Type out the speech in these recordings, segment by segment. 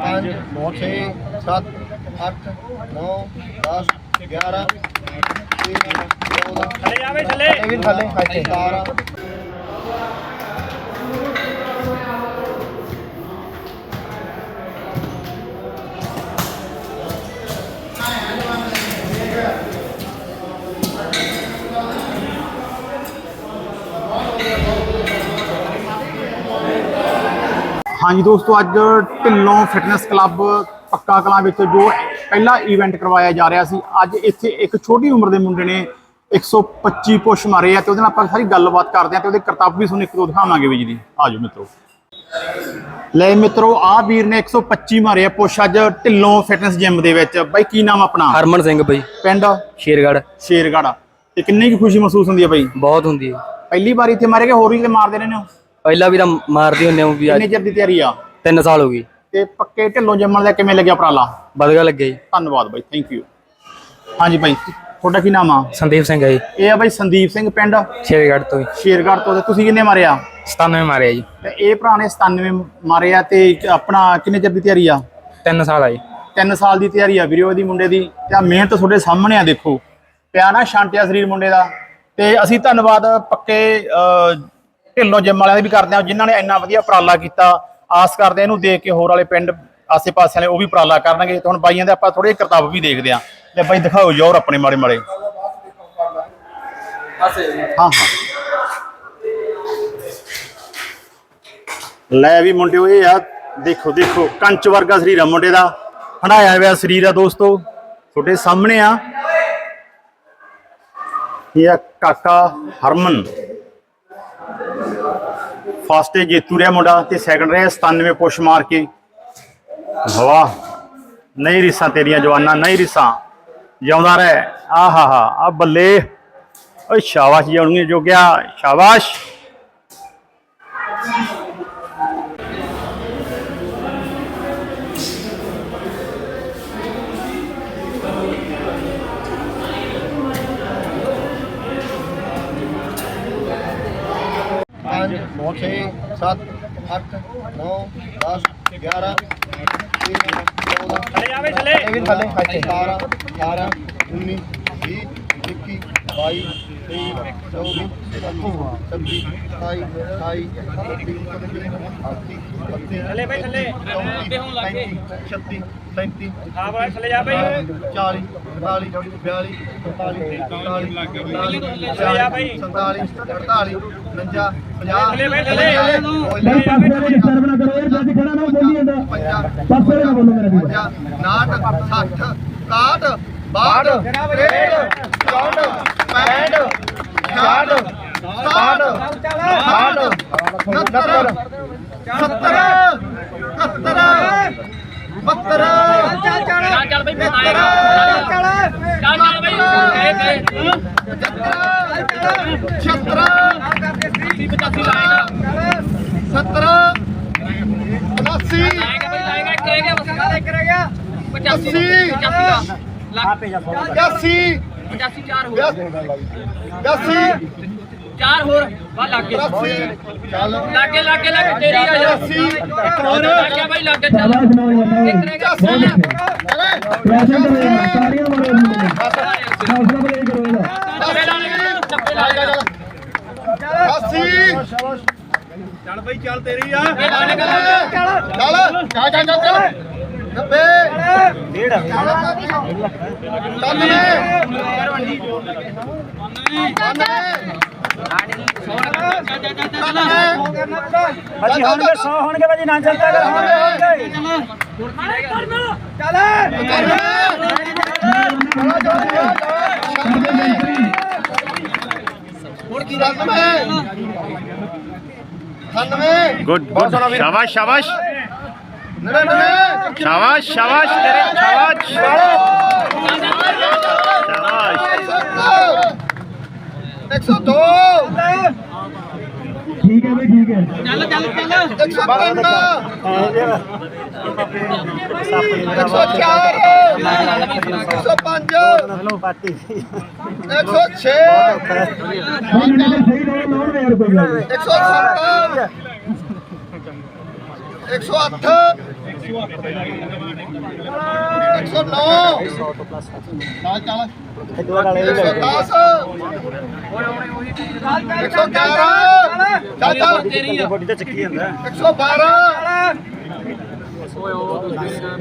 ਪੰਜ ਛੇ ਸੱਤ ਅੱਠ ਨੌ 10 11 13 14 ਥੱਲੇ ਜਾਵੇ ਥੱਲੇ। ਇਹ ਵੀ ਥੱਲੇ ਇੱਥੇ 17 ਹਾਂਜੀ ਦੋਸਤੋ ਅੱਜ ਢਿੱਲੋਂ ਫਿਟਨੈਸ ਕਲੱਬ ਪੱਕਾ ਕਲਾਂ ਵਿੱਚ ਜੋ ਪਹਿਲਾ ਇਵੈਂਟ ਕਰਵਾਇਆ ਜਾ ਰਿਹਾ ਸੀ ਅੱਜ ਇੱਥੇ ਇੱਕ ਛੋਟੀ ਉਮਰ ਦੇ ਮੁੰਡੇ ਨੇ 125 ਪੁਸ਼ ਮਾਰੇ ਆ ਤੇ ਉਹਦੇ ਨਾਲ ਆਪਾਂ ਸਾਰੀ ਗੱਲਬਾਤ ਕਰਦੇ ਆ ਤੇ ਉਹਦੇ ਕਰਤੱਵ ਵੀ ਤੁਹਾਨੂੰ ਇੱਕ ਦੋ ਦਿਖਾਵਾਂਗੇ ਵੀ ਜੀ। ਆਜੋ ਮਿੱਤਰੋ। ਲੈ ਮਿੱਤਰੋ ਆ ਵੀਰ ਨੇ 125 ਮਾਰੇ ਆ ਪੁਸ਼ ਅੱਜ ਢਿੱਲੋਂ ਫਿਟਨੈਸ ਜਿਮ ਦੇ ਵਿੱਚ। ਬਾਈ ਕੀ ਨਾਮ ਆਪਣਾ? ਹਰਮਨ ਸਿੰਘ ਬਈ। ਪਿੰਡ? ਸ਼ੇਰਗੜ੍ਹ। ਸ਼ੇਰਗੜ੍ਹ ਤੇ ਕਿੰਨੀ ਕੁ ਖੁਸ਼ੀ ਮਹਿਸੂਸ ਹੁੰਦੀ ਹੈ ਬਾਈ? ਬਹੁਤ ਹੁੰਦੀ ਹੈ ਪਹਿਲੀ ਵਾਰ ਇੱਥੇ ਮਾਰੇ ਕਿ ਹੋਰ ਵੀ ਤੇ ਮਾਰਦੇ ਰਹੇ ਨੇ ਹੋ? ਪਹਿਲਾਂ ਵੀ ਤਾਂ ਮਾਰਦੇ ਹੁੰਦੇ ਹਾਂ ਵੀ ਕਿੰਨੇ ਅੱਜ ਚਿਰ ਦੀ ਤਿਆਰੀ ਆ? 3 ਸਾਲ ਹੋ ਗਏ। ਤੇ ਪੱਕੇ ਢਿੱਲੋਂ ਜਿੰਮਣ ਦਾ ਕਿਵੇਂ ਲੱਗਿਆ ਉਪਰਾਲਾ? ਬਦਗਾ ਲੱਗੇ ਜੀ। ਧੰਨਵਾਦ ਬਾਈ ਥੈਂਕ ਯੂ ਹਾਂਜੀ ਬਾਈ ਤੁਹਾਡਾ ਕੀ ਨਾਮ ਆ? ਸੰਦੀਪ ਸਿੰਘ ਹੈ ਜੀ। ਇਹ ਆ ਬਾਈ ਸੰਦੀਪ ਸਿੰਘ ਪਿੰਡ। ਸ਼ੇਰਗੜ੍ਹ ਤੋਂ ਸ਼ੇਰਗੜ੍ਹ ਤੋਂ ਤੇ ਤੁਸੀਂ ਕਿੰਨੇ ਮਾਰਿਆ 97 ਮਾਰਿਆ ਜੀ। ਤੇ ਇਹ ਭਰਾ ਨੇ 97 ਮਾਰੇ ਆ ਤੇ ਇੱਕ ਆਪਣਾ ਕਿੰਨੇ ਚਿਰ ਦੀ ਤਿਆਰੀ ਆ? 3 ਸਾਲ ਆ ਜੀ। 3 ਸਾਲ ਦੀ ਤਿਆਰੀ ਆ ਵੀਰੋ ਇਹਦੀ ਮੁੰਡੇ ਦੀ। ਤੇ ਆਹ ਮਿਹਨਤ ਤੁਹਾਡੇ ਸਾਹਮਣੇ ਆ ਦੇਖੋ। ਪਿਆ ਨਾ ਸ਼ਾਂਤਿਆ ਸਰੀਰ ਮੁੰਡੇ ਦਾ। ਤੇ ਅਸੀਂ ਧੰਨਵਾਦ ਪੱਕੇ ਅਹ, ਢਿੱਲੋਂ ਜਿੰਮ ਵਾਲਿਆਂ ਦਾ ਵੀ ਕਰਦੇ ਆ ਜਿਨ੍ਹਾਂ ਨੇ ਇੰਨਾ ਵਧੀਆ ਉਪਰਾਲਾ ਕੀਤਾ, ਆਸ ਕਰਦੇ ਇਹਨੂੰ ਦੇਖ ਕੇ ਹੋਰ ਵਾਲੇ ਪਿੰਡ, ਆਸੇ-ਪਾਸੇ ਵਾਲੇ ਉਹ ਵੀ ਉਪਰਾਲਾ ਕਰਨਗੇ। ਤੇ ਹੁਣ ਬਾਈਆਂ ਦੇ ਆਪਾਂ ਥੋੜੇ ਕਰਤੱਵ ਵੀ ਦੇਖਦੇ ਆ ਲੈ ਬਾਈ ਦਿਖਾਓ ਜੋਰ ਆਪਣੇ ਮਾੜੇ ਮਾੜੇ। ਹਾਂ ਹਾਂ। ਲੈ ਵੀ ਮੁੰਡਿਓ, ਇਹ ਆ, ਦੇਖੋ ਦੇਖੋ, ਕੰਚ ਵਰਗਾ ਸਰੀਰ ਆ ਮੁੰਡੇ ਦਾ। ਹਣਾਇਆ ਹੋਇਆ ਸਰੀਰ ਆ ਦੋਸਤੋ। ਤੁਹਾਡੇ ਸਾਹਮਣੇ ਆ। ਇਹ ਆ ਕਾਕਾ ਹਰਮਨ। ਫਸਟ ਤੇ ਜੇਤੂ ਰਿਹਾ ਮੁੰਡਾ ਤੇ ਸੈਕੰਡ ਰਿਹਾ 97 ਪੁਸ਼ ਮਾਰ ਕੇ। ਵਾਹ ਨਹੀਂ ਰਿਸਾਂ ਤੇਰੀਆਂ ਜਵਾਨਾਂ ਨਹੀਂ ਰਿਸਾਂ। ਜਿਉਂਦਾ ਰਹਿ। ਆਹਾ ਹਾ, ਆ ਬੱਲੇ। ਓਏ ਸ਼ਾਬਾਸ਼ ਜੋ ਗਿਆ ਸ਼ਾਬਾਸ਼। ਪੰਜ ਛੇ ਸੱਤ ਅੱਠ ਨੌ 10 11 13 14 ਥੱਲੇ ਜਾਵੇ ਥੱਲੇ। ਇਹ ਵੀ ਥੱਲੇ। ਇੱਥੇ 17 18 19 20 21 22 23 24 25 26 27 28 29 ਥੱਲੇ ਬਈ ਥੱਲੇ। ਅੱਗੇ ਹੋਣ ਲੱਗ ਗਏ। 36 37 ਹਾਂ ਬਈ ਥੱਲੇ ਜਾ ਬਈ। 40 45 42 43 44 ਥੱਲੇ ਜਾ ਬਈ। 47 48 49 50 ਥੱਲੇ ਬਈ ਥੱਲੇ। ਥੱਲੇ ਜਾ ਬਈ। ਥੱਲੇ ਸਰਵ ਨਾ ਕਰੋ ਯਾਰ ਜੱਜ ਖੜਾ ਨਾ ਬੋਲੀ ਜਾਂਦਾ ਪਾਸੇ ਨਾ ਬੋਲੋ ਮੇਰਾ ਵੀਰ 59 60 61 62 63 64 65 66 67 68 70 70 70 72 ਚੱਲ ਚੱਲ ਚੱਲ ਬਈ ਚੱਲ ਚੱਲ ਚੱਲ ਬਈ 76 85 70 89 ਚਾਰ ਹੋਰ। ਬਾ ਲੱਗੇ ਲੱਗੇ ਲੱਗੇ ਲੱਗੇ ਤੇਰੀ ਆ ਜਾ। ਲੱਗੇ ਬਾਈ ਲੱਗੇ ਚੱਲ। ਆਵਾਜ਼ ਨਾ ਹੋਈ ਬਤਾ ਪ੍ਰੈਸ਼ਰ ਯਾਰ, ਤਾੜੀਆਂ ਮਾਰੋ ਹੌਸਲਾ ਬਲੇ ਕਰੋ ਇਹਦਾ। ਚੱਲ ਬਈ ਚੱਲ ਤੇਰੀ ਆ। ਚੱਲ। ਚੱਲ। ਚੱਲ। ਚੱਲ। ਚੱਲ। 90 ਡੇਢ ਹਾਂਜੀ ਹੋਣਗੇ 100 ਹੋਣਗੇ ਭਾਜੀ ਨਾ ਚੱਲਦਾ ਕਰ ਹੋਣਗੇ ਹੁਣ ਕੀ ਦੱਸ ਮੈਂ 98 ਗੁੱਡ ਗੁੱਡ। ਸ਼ਾਬਾਸ਼ ਸ਼ਾਬਾਸ਼। 99 ਸ਼ਾਬਾਸ਼ ਸ਼ਾਬਾਸ਼ ਤੇਰੇ ਸ਼ਾਬਾਸ਼। ਸ਼ਾਬਾਸ਼। 102 ਠੀਕ ਹੈ ਬਈ ਠੀਕ ਹੈ। ਚੱਲ ਚੱਲ ਚੱਲ 104 105 106 ਹੁਣ ਇਹਨਾਂ ਦੇ ਸਹੀ ਰੋਲ ਲਾਉਣ ਯਾਰ ਕੋਈ ਗੱਲ ਨਹੀਂ। 108 109 ਨਾਲ ਚੱਲ 110 111 ਚੱਲ ਚੱਲ ਤੇਰੀ ਆ 112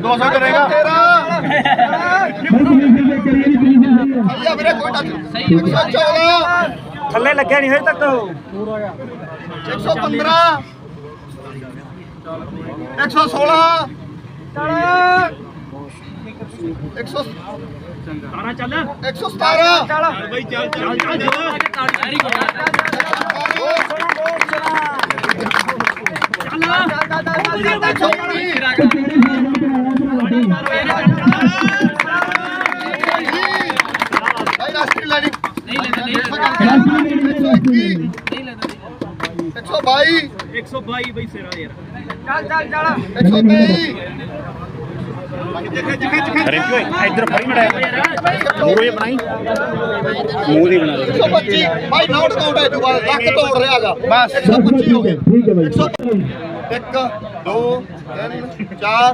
200 ਕਰੇਗਾ 13 ਮੈਂ ਪੁਲਿਸ ਦੇ ਕਰੀਏ ਨਹੀਂ ਪੁਲਿਸ ਦੇ ਅੱਲਾ ਵੀਰੇ ਕੋਈ ਟੱਚ 114 ਥੱਲੇ ਲੱਗਿਆ ਨਹੀਂ ਹਜੇ ਤੱਕ 115 116 100 ਤਾਰਾ ਚੱਲ। 117 ਬਈ ਚੱਲ। ਚੱਲ। ਚੱਲ ਵੈਰੀ ਗੁੱਡ ਨਹੀਂ ਲੈਂਦਾ ਨਹੀਂ ਲੈਂਦਾ। ਨਹੀਂ ਲੈਂਦਾ 122 122 ਬਈ ਸਿਰਾ ਯਾਰ। 123 ਰਿੰਪੀ ਓਏ ਇੱਧਰ ਫੜੀ ਮੜਾ। ਮੂਰੋ ਇਹ ਬਣਾਈ। ਮੂੰਹ ਦੀ ਬਣਾ ਦੇ 125 ਭਾਈ ਨੋਟ ਕਾਊਂਟ ਹੈ ਜੋ ਲੱਕ ਤੋੜ ਰਿਹਾਗਾ ਬਸ। 125 ਹੋ ਗਏ। ਠੀਕ ਹੈ ਬਾਈ। 1 2 3 4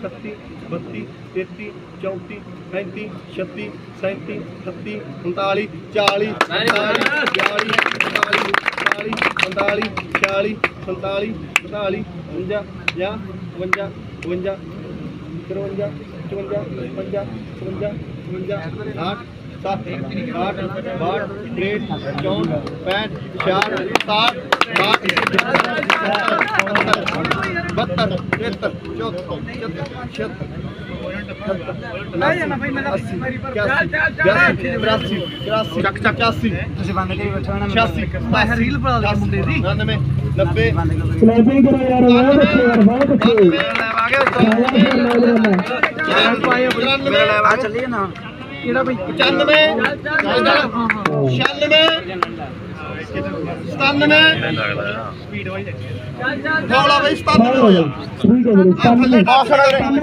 31 32 33 34 35 36 37 38 39 40 41 42 43 44 45 46 47 47 48 50 52 52 53 54 55 56 57 60 सत्त अठ बाहठ त्रेंठ चौंठ पैंठ छियाठ साठ बाहठ बहत्तर तिहत्तर चौहत्तर छिहत्तर नब्बे चलिए ना ਭਾਈ ਮੇਰਾ ਮੇਰੀ ਪਰ ਚੱਲ ਚੱਲ ਚੱਲ 83 ਚੱਕ ਚੱਕ 81 ਤੁਸੀਂ ਬੰਦ ਕਰੀ ਬੈਠਾ ਨਾ 86 ਮੈਂ ਰੀਲ ਬਣਾ ਦੇ ਮੁੰਡੇ ਦੀ 99 90 ਸਲੈਪਿੰਗ ਕਰੋ ਯਾਰ ਬਹੁਤ ਅੱਛੇ ਯਾਰ ਬਹੁਤ ਅੱਛੇ ਆ। ਗਿਆ ਆ ਚੱਲੀਏ ਨਾ ਕਿਹੜਾ ਬਈ 95 96 97 ਸਪੀਡ ਵਾਈਜ਼ ਚੱਲ ਚੱਲ ਬਈ 97 ਠੀਕ ਹੈ ਵੀਰੇ। ਥੱਲੇ